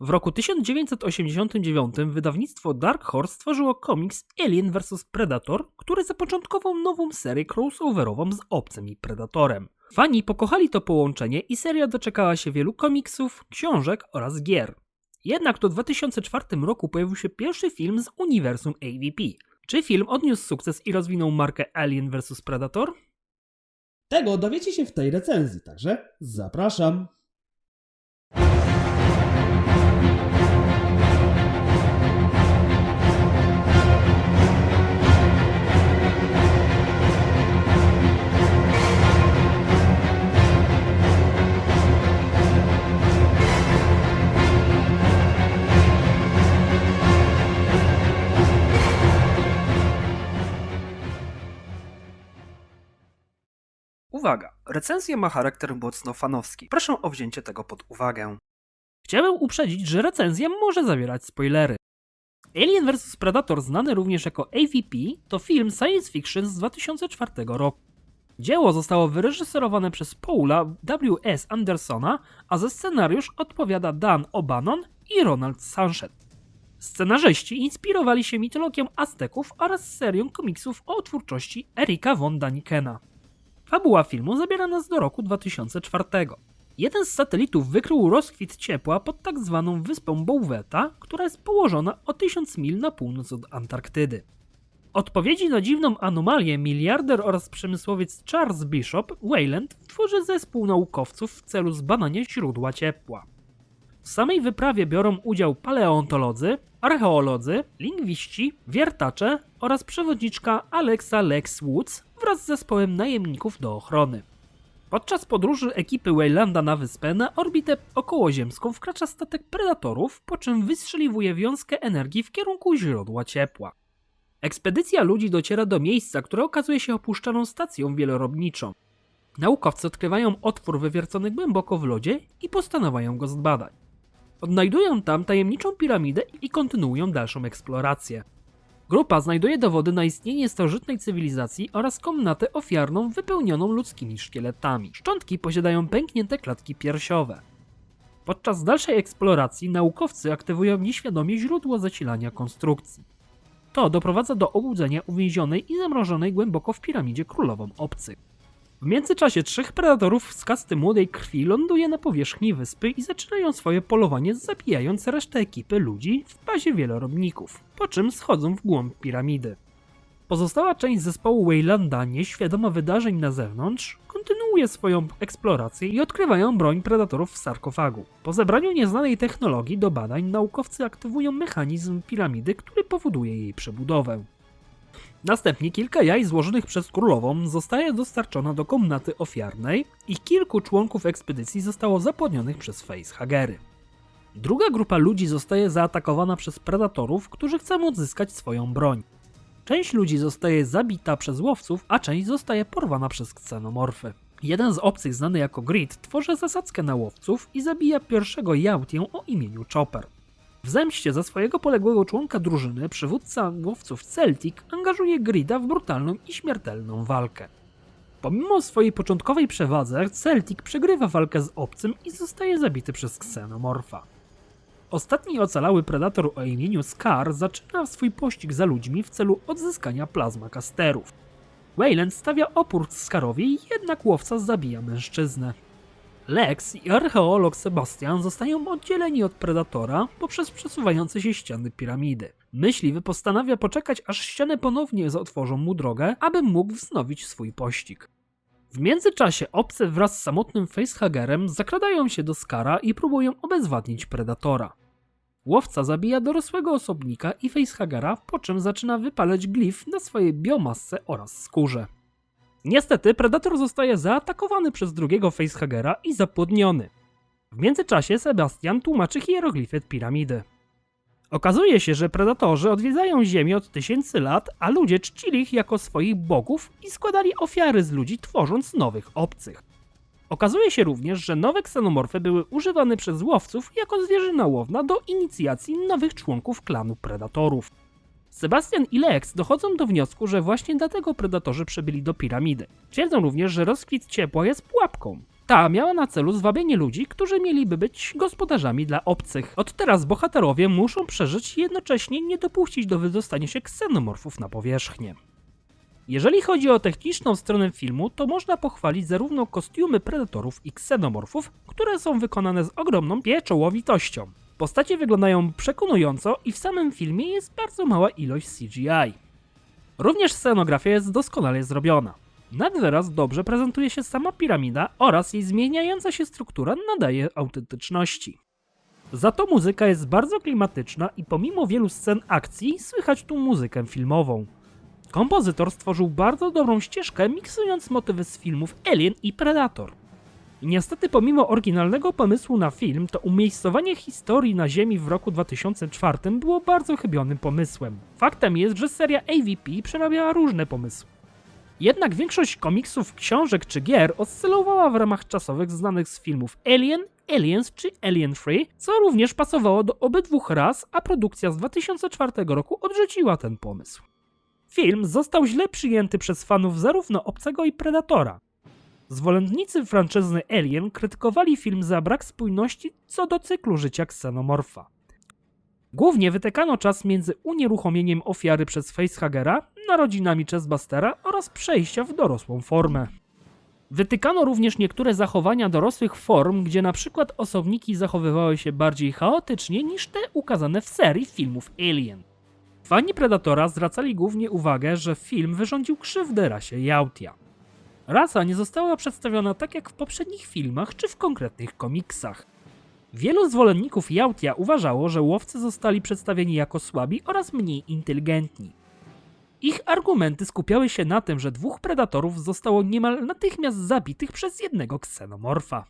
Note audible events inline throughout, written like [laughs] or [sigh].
W roku 1989 wydawnictwo Dark Horse stworzyło komiks Alien vs Predator, który zapoczątkował nową serię crossoverową z Obcym i Predatorem. Fani pokochali to połączenie i seria doczekała się wielu komiksów, książek oraz gier. Jednak to w 2004 roku pojawił się pierwszy film z uniwersum AVP. Czy film odniósł sukces i rozwinął markę Alien vs Predator? Tego dowiecie się w tej recenzji, także zapraszam. Recenzja ma charakter mocno fanowski. Proszę o wzięcie tego pod uwagę. Chciałem uprzedzić, że recenzja może zawierać spoilery. Alien vs Predator, znany również jako AVP, to film science fiction z 2004 roku. Dzieło zostało wyreżyserowane przez Paula W.S. Andersona, a za scenariusz odpowiada Dan O'Bannon i Ronald Sanchez. Scenarzyści inspirowali się mitologią Azteków oraz serią komiksów o twórczości Erika von Danikena. Fabuła filmu zabiera nas do roku 2004. Jeden z satelitów wykrył rozkwit ciepła pod tak zwaną wyspą Bouweta, która jest położona o 1000 mil na północ od Antarktydy. Odpowiedzi na dziwną anomalię miliarder oraz przemysłowiec Charles Bishop Wayland tworzy zespół naukowców w celu zbadania źródła ciepła. W samej wyprawie biorą udział paleontolodzy, archeolodzy, lingwiści, wiertacze oraz przewodniczka Alexa Lex Woods wraz z zespołem najemników do ochrony. Podczas podróży ekipy Waylanda na wyspę na orbitę okołoziemską wkracza statek predatorów, po czym wystrzeliwuje wiązkę energii w kierunku źródła ciepła. Ekspedycja ludzi dociera do miejsca, które okazuje się opuszczoną stacją wielorobniczą. Naukowcy odkrywają otwór wywiercony głęboko w lodzie i postanawiają go zbadać. Odnajdują tam tajemniczą piramidę i kontynuują dalszą eksplorację. Grupa znajduje dowody na istnienie starożytnej cywilizacji oraz komnatę ofiarną wypełnioną ludzkimi szkieletami. Szczątki posiadają pęknięte klatki piersiowe. Podczas dalszej eksploracji naukowcy aktywują nieświadomie źródło zasilania konstrukcji. To doprowadza do obudzenia uwięzionej i zamrożonej głęboko w piramidzie królową obcych. W międzyczasie trzech predatorów z kasty młodej krwi ląduje na powierzchni wyspy i zaczynają swoje polowanie zabijając resztę ekipy ludzi w bazie wielorobników, po czym schodzą w głąb piramidy. Pozostała część zespołu Waylanda, nieświadoma wydarzeń na zewnątrz, kontynuuje swoją eksplorację i odkrywają broń predatorów w sarkofagu. Po zebraniu nieznanej technologii do badań naukowcy aktywują mechanizm piramidy, który powoduje jej przebudowę. Następnie kilka jaj złożonych przez królową zostaje dostarczona do komnaty ofiarnej i kilku członków ekspedycji zostało zapłodnionych przez facehagery. Druga grupa ludzi zostaje zaatakowana przez predatorów, którzy chcą odzyskać swoją broń. Część ludzi zostaje zabita przez łowców, a część zostaje porwana przez ksenomorfy. Jeden z obcych, znany jako Grid, tworzy zasadzkę na łowców i zabija pierwszego Jautię o imieniu Chopper. W zemście za swojego poległego członka drużyny przywódca łowców Celtic angażuje Grida w brutalną i śmiertelną walkę. Pomimo swojej początkowej przewadze, Celtic przegrywa walkę z obcym i zostaje zabity przez ksenomorfa. Ostatni ocalały predator o imieniu Scar zaczyna swój pościg za ludźmi w celu odzyskania plazma kasterów. Wayland stawia opór Scarowi, jednak łowca zabija mężczyznę. Lex i archeolog Sebastian zostają oddzieleni od Predatora poprzez przesuwające się ściany piramidy. Myśliwy postanawia poczekać, aż ściany ponownie otworzą mu drogę, aby mógł wznowić swój pościg. W międzyczasie obcy wraz z samotnym facehagerem zakradają się do Skara i próbują obezwładnić Predatora. Łowca zabija dorosłego osobnika i facehagera, po czym zaczyna wypalać glif na swojej biomasce oraz skórze. Niestety Predator zostaje zaatakowany przez drugiego facehagera i zapłodniony. W międzyczasie Sebastian tłumaczy hieroglify piramidy. Okazuje się, że predatorzy odwiedzają Ziemię od tysięcy lat, a ludzie czcili ich jako swoich bogów i składali ofiary z ludzi, tworząc nowych obcych. Okazuje się również, że nowe ksenomorfy były używane przez łowców jako zwierzyna łowna do inicjacji nowych członków klanu predatorów. Sebastian i Lex dochodzą do wniosku, że właśnie dlatego predatorzy przybyli do piramidy. Twierdzą również, że rozkwit ciepła jest pułapką. Ta miała na celu zwabienie ludzi, którzy mieliby być gospodarzami dla obcych. Od teraz bohaterowie muszą przeżyć i jednocześnie nie dopuścić do wydostania się ksenomorfów na powierzchnię. Jeżeli chodzi o techniczną stronę filmu, to można pochwalić zarówno kostiumy predatorów i ksenomorfów, które są wykonane z ogromną pieczołowitością. Postacie wyglądają przekonująco i w samym filmie jest bardzo mała ilość CGI. Również scenografia jest doskonale zrobiona. Nad wyraz dobrze prezentuje się sama piramida oraz jej zmieniająca się struktura nadaje autentyczności. Za to muzyka jest bardzo klimatyczna i pomimo wielu scen akcji słychać tu muzykę filmową. Kompozytor stworzył bardzo dobrą ścieżkę, miksując motywy z filmów Alien i Predator. Niestety, pomimo oryginalnego pomysłu na film, to umiejscowanie historii na Ziemi w roku 2004 było bardzo chybionym pomysłem. Faktem jest, że seria AVP przerabiała różne pomysły. Jednak większość komiksów, książek czy gier oscylowała w ramach czasowych znanych z filmów Alien, Aliens czy Alien Free, co również pasowało do obydwu ras, a produkcja z 2004 roku odrzuciła ten pomysł. Film został źle przyjęty przez fanów zarówno Obcego i Predatora. Zwolennicy franczyzny Alien krytykowali film za brak spójności co do cyklu życia ksenomorfa. Głównie wytykano czas między unieruchomieniem ofiary przez Facehagera, narodzinami Chessbustera oraz przejścia w dorosłą formę. Wytykano również niektóre zachowania dorosłych form, gdzie na przykład osobniki zachowywały się bardziej chaotycznie niż te ukazane w serii filmów Alien. Fani Predatora zwracali głównie uwagę, że film wyrządził krzywdę rasie Jautia. Rasa nie została przedstawiona tak jak w poprzednich filmach czy w konkretnych komiksach. Wielu zwolenników Jautia uważało, że łowcy zostali przedstawieni jako słabi oraz mniej inteligentni. Ich argumenty skupiały się na tym, że dwóch predatorów zostało niemal natychmiast zabitych przez jednego ksenomorfa.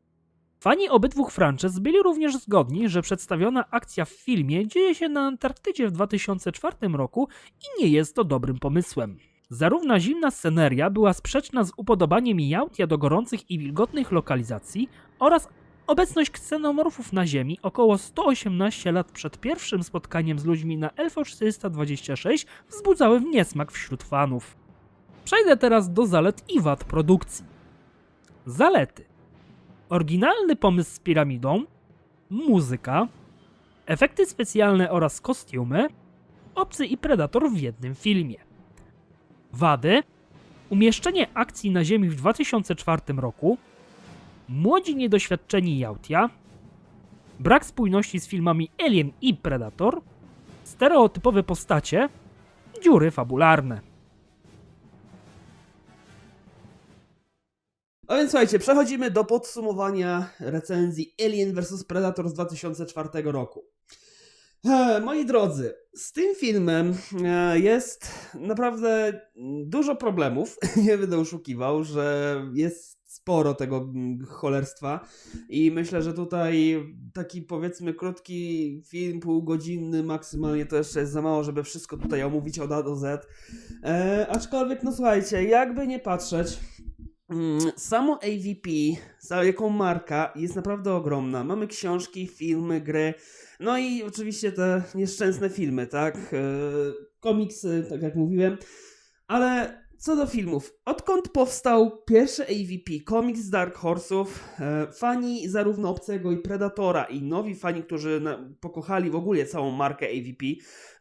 Fani obydwu franczyz byli również zgodni, że przedstawiona akcja w filmie dzieje się na Antarktydzie w 2004 roku i nie jest to dobrym pomysłem. Zarówno zimna sceneria była sprzeczna z upodobaniem Jautia do gorących i wilgotnych lokalizacji oraz obecność ksenomorfów na Ziemi około 118 lat przed pierwszym spotkaniem z ludźmi na Elfo 426 wzbudzały niesmak wśród fanów. Przejdę teraz do zalet i wad produkcji. Zalety. Oryginalny pomysł z piramidą, muzyka, efekty specjalne oraz kostiumy, obcy i predator w jednym filmie. Wady: umieszczenie akcji na Ziemi w 2004 roku, młodzi niedoświadczeni Jautia, brak spójności z filmami Alien i Predator, stereotypowe postacie, dziury fabularne. A więc słuchajcie, przechodzimy do podsumowania recenzji Alien vs Predator z 2004 roku. E, moi drodzy, z tym filmem e, jest naprawdę dużo problemów. [laughs] Nie będę oszukiwał, że jest sporo tego cholerstwa i myślę, że tutaj taki powiedzmy krótki film, półgodzinny maksymalnie to jeszcze jest za mało, żeby wszystko tutaj omówić od A do Z. E, aczkolwiek, no słuchajcie, jakby nie patrzeć, Mm, Samo AVP, za jaką marka, jest naprawdę ogromna. Mamy książki, filmy, gry, no i oczywiście te nieszczęsne filmy, tak? E, komiksy, tak jak mówiłem. Ale co do filmów, odkąd powstał pierwszy AVP, komiks Dark Horse'ów, e, fani zarówno Obcego i Predatora i nowi fani, którzy pokochali w ogóle całą markę AVP,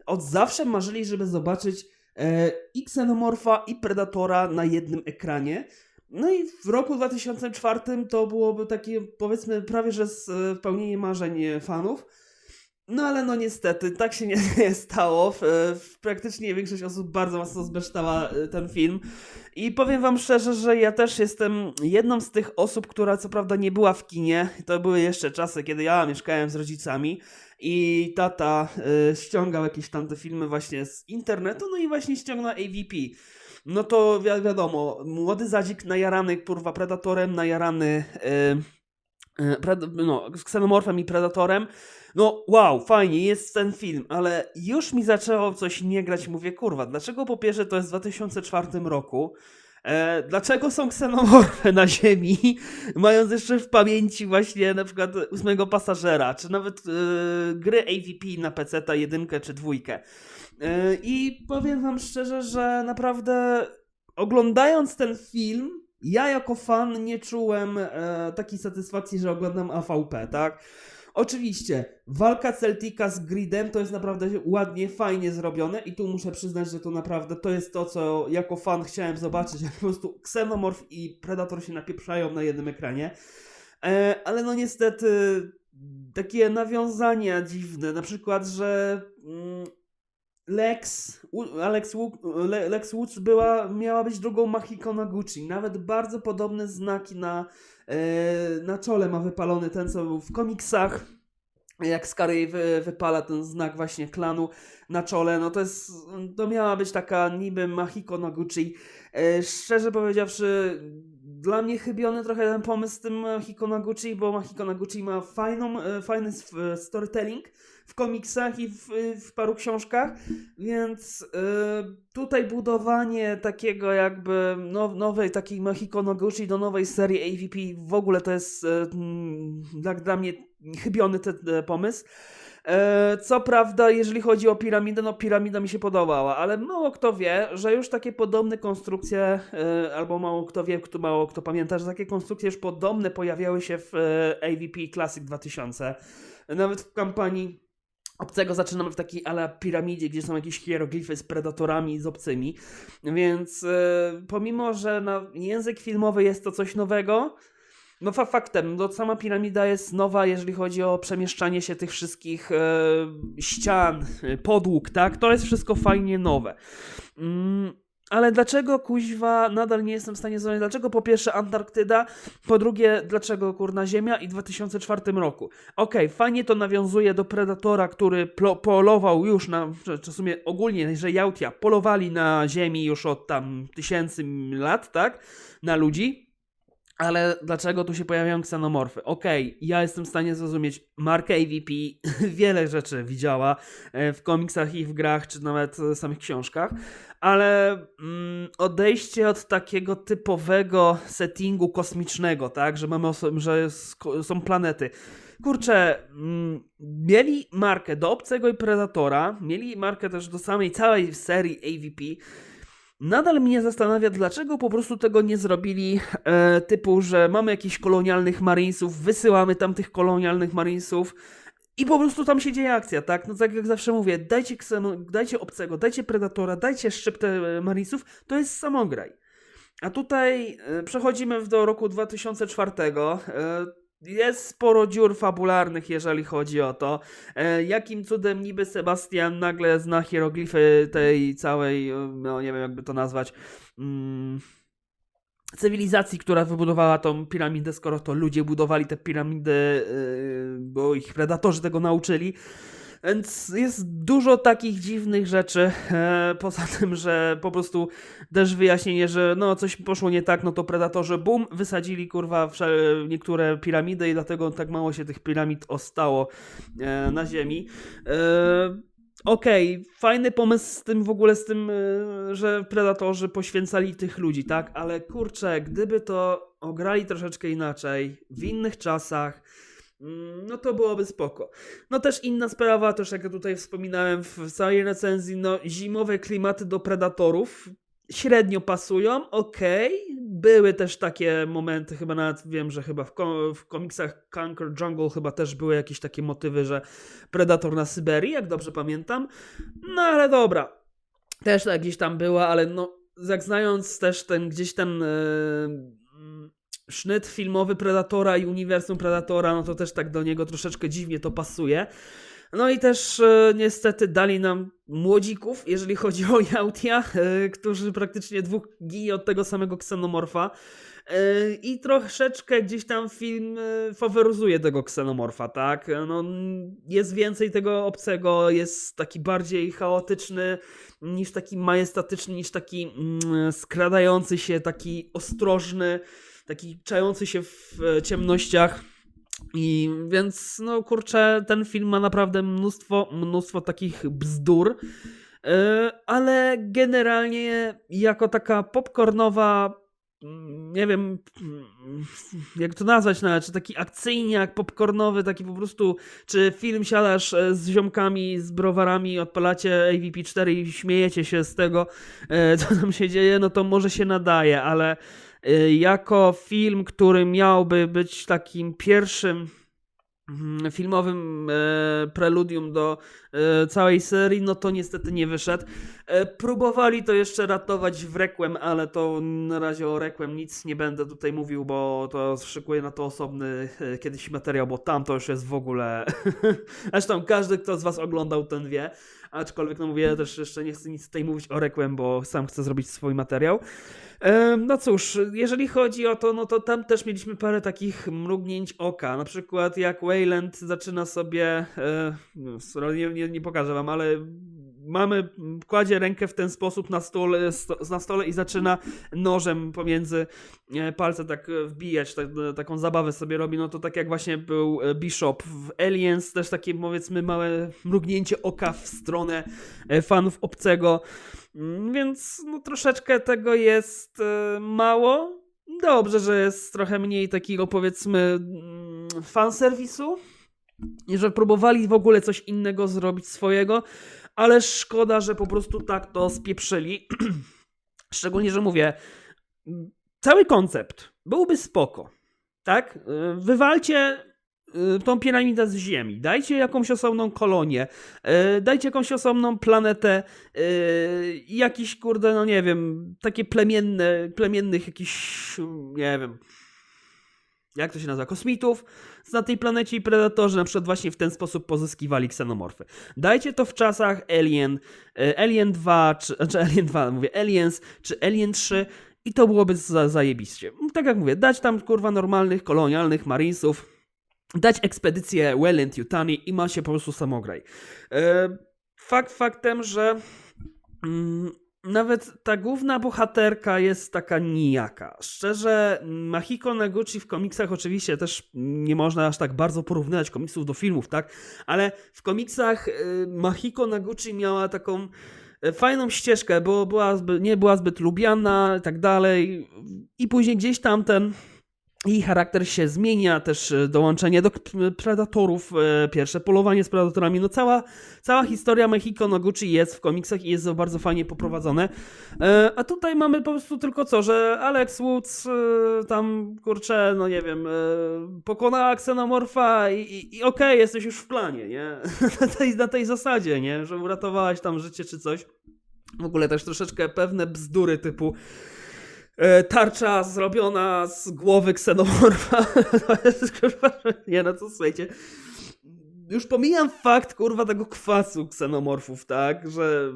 od zawsze marzyli, żeby zobaczyć e, i Xenomorfa i Predatora na jednym ekranie. No i w roku 2004 to byłoby takie, powiedzmy, prawie że spełnienie marzeń fanów. No ale no niestety, tak się nie, [laughs] nie stało. Praktycznie większość osób bardzo mocno zbeształa e, ten film. I powiem wam szczerze, że ja też jestem jedną z tych osób, która co prawda nie była w kinie. To były jeszcze czasy, kiedy ja mieszkałem z rodzicami i tata y, ściągał jakieś tam te filmy właśnie z internetu, no i właśnie ściągnął AVP. No to wi wiadomo, młody zadzik najarany kurwa predatorem, najarany pred no, z ksenomorfem i predatorem. No wow, fajnie, jest ten film, ale już mi zaczęło coś nie grać. Mówię, kurwa, dlaczego po pierwsze to jest w 2004 roku? E, dlaczego są ksenomorfy na Ziemi, [laughs] mając jeszcze w pamięci właśnie na przykład ósmego pasażera, czy nawet e, gry AVP na PC, ta jedynkę czy dwójkę. E, I powiem wam szczerze, że naprawdę oglądając ten film, ja jako fan nie czułem e, takiej satysfakcji, że oglądam AVP, tak? Oczywiście, walka Celtica z Gridem to jest naprawdę ładnie, fajnie zrobione i tu muszę przyznać, że to naprawdę to jest to, co jako fan chciałem zobaczyć, [laughs] jak po prostu Xenomorph i Predator się napieprzają na jednym ekranie. E, ale no niestety takie nawiązania dziwne, na przykład, że mm, Lex, Alex, Le, Lex Woods była, miała być drugą Mahiko na Gucci. Nawet bardzo podobne znaki na, e, na czole ma wypalony ten, co był w komiksach. Jak Scarry wy, wypala ten znak właśnie klanu na czole, no to jest, to miała być taka niby Mahiko Gucci. E, szczerze powiedziawszy, dla mnie chybiony trochę ten pomysł z tym Mahiko no Gucci, bo Mahiko no Gucci ma fajną, e, fajny sw- storytelling w komiksach i w, w paru książkach, więc e, tutaj budowanie takiego jakby now, nowej takiej Mahiko no Gucci do nowej serii AVP w ogóle to jest e, mm, dla, dla mnie chybiony ten e, pomysł. E, Co prawda, jeżeli chodzi o piramidę, no piramida mi się podobała, ale mało kto wie, że już takie podobne konstrukcje, e, albo mało kto wie, kto, mało kto pamięta, że takie konstrukcje już podobne pojawiały się w e, AVP Classic 2000. Nawet w kampanii obcego zaczynamy w takiej ala piramidzie, gdzie są jakieś hieroglify z predatorami, z obcymi. Więc pomimo, że na język filmowy jest to coś nowego, no fa faktem, no sama piramida jest nowa, jeżeli chodzi o przemieszczanie się tych wszystkich e, ścian, e, podłóg, tak? To jest wszystko fajnie nowe. Mm, ale dlaczego kuźwa nadal nie jestem w stanie zrozumieć, dlaczego po pierwsze Antarktyda, po drugie dlaczego kurna Ziemia i w 2004 roku. Okej, fajnie to nawiązuje do Predatora, który polował już na, czy, czy w sumie ogólnie, że Jautia polowali na Ziemi już od tam tysięcy lat, tak? Na ludzi. Ale dlaczego tu się pojawiają ksenomorfy? Okej, ja jestem w stanie zrozumieć. Marka AVP [laughs] wiele rzeczy widziała e, w komiksach i w grach, czy nawet e, samych książkach, ale mm, odejście od takiego typowego settingu kosmicznego, tak, że mamy że są planety. Kurczę, mm, mieli markę do Obcego i Predatora, mieli markę też do samej całej serii AVP. Nadal mnie zastanawia, dlaczego po prostu tego nie zrobili e, typu, że mamy jakichś kolonialnych marinesów, wysyłamy tam tych kolonialnych marinesów i po prostu tam się dzieje akcja, tak? No tak jak zawsze mówię, dajcie, kseno, dajcie obcego, dajcie predatora, dajcie szczyptę e, marinesów, to jest samograj. A tutaj e, przechodzimy do roku 2004. E, jest sporo dziur fabularnych, jeżeli chodzi o to. E, jakim cudem niby Sebastian nagle zna hieroglify tej całej, no nie wiem jakby to nazwać, mm, cywilizacji, która wybudowała tą piramidę, skoro to ludzie budowali te piramidy, e, bo ich predatorzy tego nauczyli. Więc jest dużo takich dziwnych rzeczy. E, poza tym, że po prostu też wyjaśnienie, że no coś poszło nie tak, no to predatorzy bum, wysadzili kurwa niektóre piramidy i dlatego tak mało się tych piramid ostało e, na ziemi. E, Okej, fajny pomysł z tym w ogóle, z tym, że predatorzy poświęcali tych ludzi, tak? Ale kurczę, gdyby to ograli troszeczkę inaczej, w innych czasach, no to byłoby spoko. No też inna sprawa, też jak tutaj wspominałem w całej recenzji, no zimowe klimaty do predatorów średnio pasują, okej. Były też takie momenty, chyba nawet wiem, że chyba w, ko- w komiksach Conquer Jungle chyba też były jakieś takie motywy, że Predator na Syberii, jak dobrze pamiętam. No ale dobra. Też tak gdzieś tam była, ale no jak znając też ten gdzieś ten mm, sznyt filmowy Predatora i uniwersum Predatora, no to też tak do niego troszeczkę dziwnie to pasuje. No i też e, niestety dali nam młodzików, jeżeli chodzi o Jautia, e, którzy praktycznie dwóch ginie od tego samego ksenomorfa. E, I troszeczkę gdzieś tam film faworyzuje tego ksenomorfa, tak? No, jest więcej tego obcego, jest taki bardziej chaotyczny niż taki majestatyczny, niż taki mm, skradający się, taki ostrożny, taki czający się w e, ciemnościach. I więc, no kurczę, ten film ma naprawdę mnóstwo, mnóstwo takich bzdur, Yy, ale generalnie jako taka popcornowa, mm, nie wiem mm, jak to nazwać nawet, czy taki akcyjniak popcornowy, taki po prostu, czy film siadasz e, z ziomkami, z browarami, odpalacie AVP4 i śmiejecie się z tego, e, co tam się dzieje, no to może się nadaje, ale jako film, który miałby być takim pierwszym mm, filmowym e, preludium do e, całej serii, no to niestety nie wyszedł. E, próbowali to jeszcze ratować w Requiem, ale to na razie o Requiem nic nie będę tutaj mówił, bo to szykuję na to osobny kiedyś materiał, bo tam to już jest w ogóle... [laughs] Zresztą każdy, kto z was oglądał, ten wie. Aczkolwiek, no mówię, ja też jeszcze nie chcę nic tutaj mówić o Requiem, bo sam chcę zrobić swój materiał. No cóż, jeżeli chodzi o to, no to tam też mieliśmy parę takich mrugnięć oka. Na przykład jak Wayland zaczyna sobie, e, no, nie, nie, nie pokażę wam, ale mamy, kładzie rękę w ten sposób na stole, sto, na stole i zaczyna nożem pomiędzy e, palce tak e, wbijać, tak, e, taką zabawę sobie robi, no to tak jak właśnie był Bishop w Aliens, też takie powiedzmy małe mrugnięcie oka w stronę fanów obcego. Mm, Więc no, troszeczkę tego jest mało. Dobrze, że jest trochę mniej takiego powiedzmy mm, fanserwisu. I że próbowali w ogóle coś innego zrobić swojego, ale szkoda, że po prostu tak to spieprzyli. [clears throat] Szczególnie, że mówię, cały koncept byłby spoko. Tak? Y, Wywalcie y, tą piramidę z ziemi, dajcie jakąś osobną kolonię, y, dajcie jakąś osobną planetę, jakiś kurde, no nie wiem, takie plemienne, plemiennych jakiś, nie wiem, jak to się nazywa, kosmitów na tej planecie i predatorzy na przykład właśnie w ten sposób pozyskiwali ksenomorfy. Dajcie to w czasach Alien, e, Alien 2, czy, [laughs] znaczy Alien 2, mówię Aliens, czy Alien 3 i to byłoby za, zajebiście. Tak jak mówię, dać tam kurwa normalnych, kolonialnych marinesów, dać ekspedycję Welland Yutani i ma się po prostu samograj. E, fakt faktem, że mm, nawet ta główna bohaterka jest taka nijaka. Szczerze, Mahiko Naguchi w komiksach oczywiście też nie można aż tak bardzo porównywać komiksów do filmów, tak? Ale w komiksach y, Mahiko Naguchi miała taką y, fajną ścieżkę, bo była zbyt, nie była zbyt lubiana i tak dalej. I później gdzieś tam ten jej charakter się zmienia, też e, dołączenie do predatorów, e, pierwsze polowanie z predatorami. No cała, cała historia Mexico Noguchi jest w komiksach i jest bardzo fajnie poprowadzone. E, A tutaj mamy po prostu tylko co, że Alex Woods tam, kurczę, no nie wiem, pokonała ksenomorfa i, i, i okej, jesteś już w planie, nie? [laughs] na, tej, na tej zasadzie, nie? Że uratowałaś tam życie czy coś. W ogóle też troszeczkę pewne bzdury typu tarcza zrobiona z głowy ksenomorfa. [laughs] Nie no co słuchajcie. Już pomijam fakt, kurwa, tego kwasu ksenomorfów, tak, że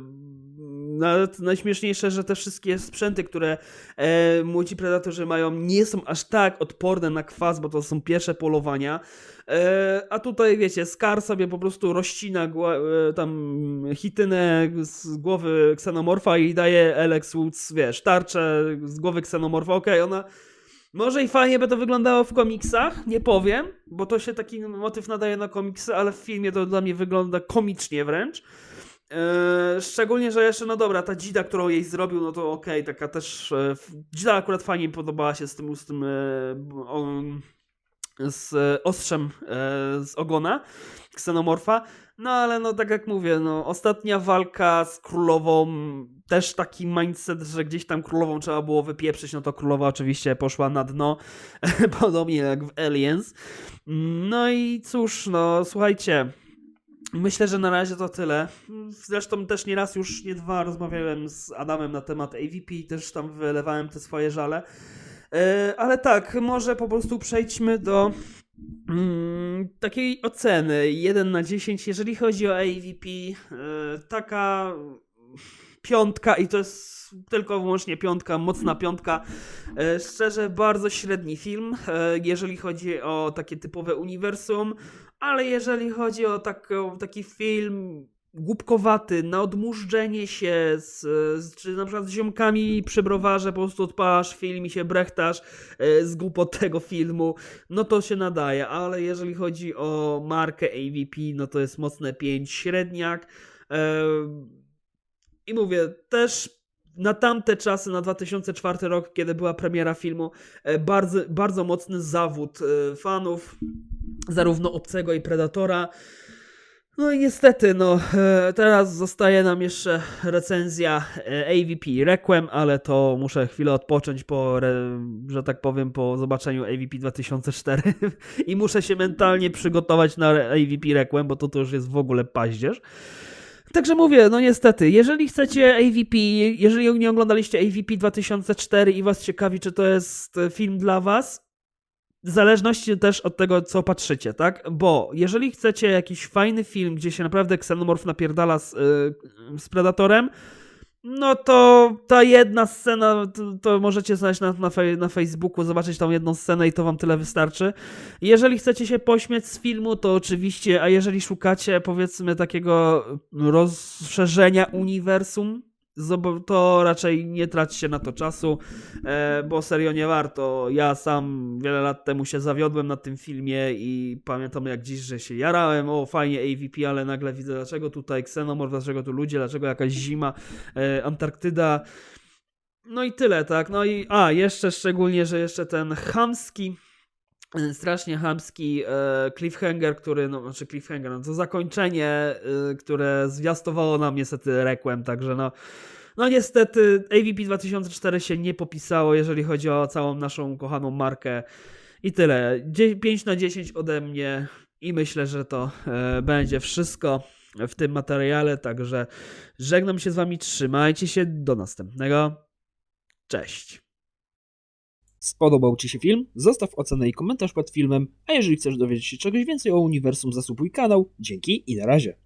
nawet najśmieszniejsze, że te wszystkie sprzęty, które e, młodzi predatorzy mają, nie są aż tak odporne na kwas, bo to są pierwsze polowania. E, a tutaj, wiecie, Scar sobie po prostu rozcina e, tam hitynę z głowy ksenomorfa i daje Alex Woods, wiesz, tarczę z głowy ksenomorfa. Okej, ona może i fajnie by to wyglądało w komiksach, nie powiem, bo to się taki motyw nadaje na komiksy, ale w filmie to dla mnie wygląda komicznie wręcz. Eee, szczególnie, że jeszcze, no dobra, ta dzida, którą jej zrobił, no to okej, taka też. F- dzida akurat fajnie podobała się z tym, z tym e, o, z e, ostrzem z ogona ksenomorfa. No ale no tak jak mówię, no ostatnia walka z królową, też taki mindset, że gdzieś tam królową trzeba było wypieprzyć, no to królowa oczywiście poszła na dno, [laughs] podobnie jak w Aliens. No i cóż, no słuchajcie, myślę, że na razie to tyle. Zresztą też nie raz już, nie dwa rozmawiałem z Adamem na temat AVP, też tam wylewałem te swoje żale. E, Ale tak, może po prostu przejdźmy do mm, takiej oceny 1 na 10, jeżeli chodzi o AVP. e, Taka piątka i to jest tylko wyłącznie piątka, mocna piątka. E, Szczerze, bardzo średni film, jeżeli chodzi o takie typowe uniwersum, ale jeżeli chodzi o taką, taki film głupkowaty, na odmurzczenie się, z, z, czy na przykład z ziomkami przy browarze po prostu odpalasz film i się brechtasz e, z głupot tego filmu, no to się nadaje, ale jeżeli chodzi o markę AVP, no to jest mocne 5 średniak. E, I mówię, też na tamte czasy, na 2004 rok, kiedy była premiera filmu, e, bardzo, bardzo mocny zawód e, fanów, zarówno obcego i predatora. No i niestety, no e, teraz zostaje nam jeszcze recenzja AVP Requiem, ale to muszę chwilę odpocząć po, że tak powiem, po zobaczeniu AVP 2004 [laughs] i muszę się mentalnie przygotować na AVP Requiem, bo to, to już jest w ogóle paździerz. Także mówię, no niestety, jeżeli chcecie AVP, jeżeli nie oglądaliście AVP 2004 i was ciekawi, czy to jest film dla was, w zależności też od tego, co patrzycie, tak? Bo jeżeli chcecie jakiś fajny film, gdzie się naprawdę ksenomorf napierdala z, yy, z Predatorem, no to ta jedna scena, to, to możecie znaleźć na, na, fej, na Facebooku, zobaczyć tą jedną scenę i to wam tyle wystarczy. Jeżeli chcecie się pośmiać z filmu, to oczywiście, a jeżeli szukacie powiedzmy takiego rozszerzenia uniwersum, to raczej nie traćcie na to czasu, e, bo serio nie warto. Ja sam wiele lat temu się zawiodłem na tym filmie i pamiętam jak dziś, że się jarałem, o fajnie AVP, ale nagle widzę dlaczego tutaj Xenomorph, dlaczego tu ludzie, dlaczego jakaś zima, e, Antarktyda. No i tyle, tak. No i a, jeszcze szczególnie, że jeszcze ten chamski strasznie chamski e, cliffhanger, który, no, znaczy cliffhanger, no to zakończenie, e, które zwiastowało nam niestety Requiem, także no, no niestety AVP 2004 się nie popisało, jeżeli chodzi o całą naszą kochaną markę i tyle. Dzie- 5 na 10 ode mnie i myślę, że to e, będzie wszystko w tym materiale, także żegnam się z wami, trzymajcie się, do następnego, cześć. Spodobał Ci się film? Zostaw ocenę i komentarz pod filmem, a jeżeli chcesz dowiedzieć się czegoś więcej o uniwersum, zasubuj kanał. Dzięki i na razie.